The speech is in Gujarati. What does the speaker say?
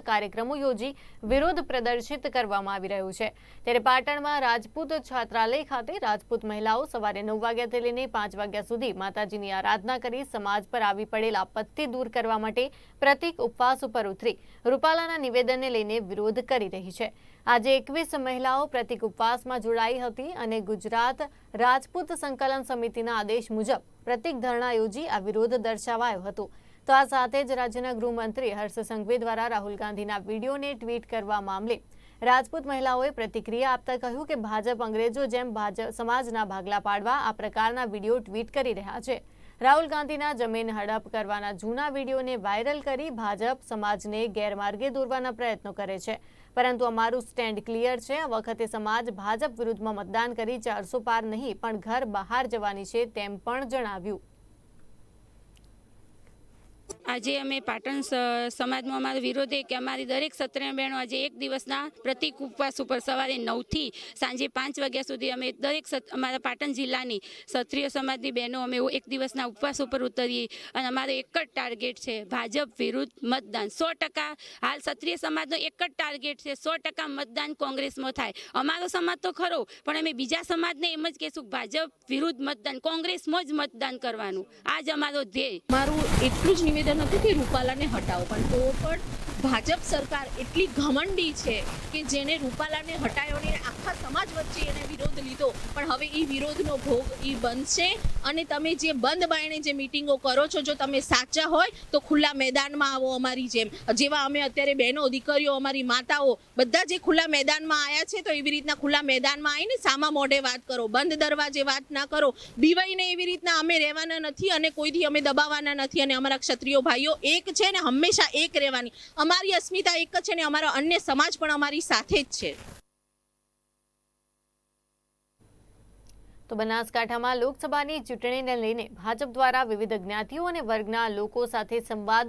કાર્યક્રમો યોજી વિરોધ પ્રદર્શિત કરવામાં આવી રહ્યું છે. ત્યારે પાટણમાં રાજપૂત છાત્રાલય ખાતે રાજપૂત મહિલાઓ સવારે નવ વાગ્યાથી લઈને પાંચ વાગ્યા સુધી માતાજીની આરાધના કરી સમાજ પર આવી પડેલા આપત્તિ દૂર કરવા માટે પ્રતિક ઉપવાસ ઉપર ઉતરી રૂપાલાના નિવેદનને લઈને વિરોધ કરી રહી છે. આજે એકવીસ મહિલાઓ પ્રતિક ઉપવાસમાં જોડાઈ હતી અને ગુજરાત રાજપૂત સંકલન સમિતિના આદેશ મુજબ પ્રતિક ધરણા યોજી આ વિરોધ દર્શાવાયો હતો. તો આ સાથે જ રાજ્યના ગૃહમંત્રી હર્ષ સંઘવી દ્વારા રાહુલ ગાંધીના વિડીયોને ટ્વીટ કરવા મામલે રાજપૂત મહિલાઓએ પ્રતિક્રિયા આપતા કહ્યું કે ભાજપ અંગ્રેજો જેમ ભાજપ સમાજના ભાગલા પાડવા આ પ્રકારના વીડિયો ટ્વીટ કરી રહ્યા છે. રાહુલ ગાંધીના જમીન હડપ કરવાના જૂના વિડીયોને વાયરલ કરી ભાજપ સમાજને ગેરમાર્ગે દોરવાના પ્રયત્નો કરે છે. પરંતુ અમારું સ્ટેન્ડ ક્લિયર છે. આ વખતે સમાજ ભાજપ વિરુદ્ધમાં મતદાન કરી ચારસો પાર નહીં, પણ ઘર બહાર જવાની છે તેમ પણ જણાવ્યું. આજે અમે પાટણ સમાજમાં અમારો વિરોધ એ કે અમારી દરેક ક્ષત્રિય બહેનો આજે એક દિવસના પ્રતિક ઉપવાસ ઉપર સવારે નવથી સાંજે પાંચ વાગ્યા સુધી અમે દરેક અમારા પાટણ જિલ્લાની ક્ષત્રિય સમાજની બહેનો અમે એક દિવસના ઉપવાસ ઉપર ઉતરીએ અને અમારો એક જ ટાર્ગેટ છે ભાજપ વિરુદ્ધ મતદાન. સો ટકા હાલ ક્ષત્રિય સમાજનો એક જ ટાર્ગેટ છે સો ટકા મતદાન કોંગ્રેસમાં થાય. અમારો સમાજ તો ખરો, પણ અમે બીજા સમાજને એમ જ કહેશું ભાજપ વિરુદ્ધ મતદાન, કોંગ્રેસમાં જ મતદાન કરવાનું. આ જ અમારો ધ્યેય. મારું એટલું જ નિવેદન હતું કે રૂપાલાને હટાવો, પણ તો પણ ભાજપ સરકાર એટલી ઘમંડી છે કે જેને રૂપાલાને હટાયો ને આખા સમાજ વચ્ચે એને વિરોધ લીધો. પણ હવે એ વિરોધનો ભોગ એ બનશે અને તમે જે બંધ બાયણે જે મિટિંગો કરો છો, જો તમે સાચા હોય, તો ખુલ્લા મેદાનમાં આવો અમારી જેમ. જેવા અમે અત્યારે બહેનો, દીકરીઓ, અમારી માતાઓ બધા જે ખુલ્લા મેદાનમાં આવ્યા છે, તો એવી રીતના ખુલ્લા મેદાનમાં આવીને સામા મોઢે વાત કરો. બંધ દરવાજે વાત ના કરો. બીવાઈને એવી રીતના અમે રહેવાના નથી અને કોઈથી અમે દબાવવાના નથી અને અમારા ક્ષત્રિયો ભાઈઓ એક છે ને હંમેશા એક રહેવાની. અમારી અસ્મિતા એક જ છે ને અમારો અન્ય સમાજ પણ અમારી સાથે જ છે. તો બનાસકાંઠામાં લોકસભાની ચૂંટણીને લઈને ભાજપ દ્વારા વિવિધ જ્ઞાતિઓ અને વર્ગના લોકો સાથે સંવાદ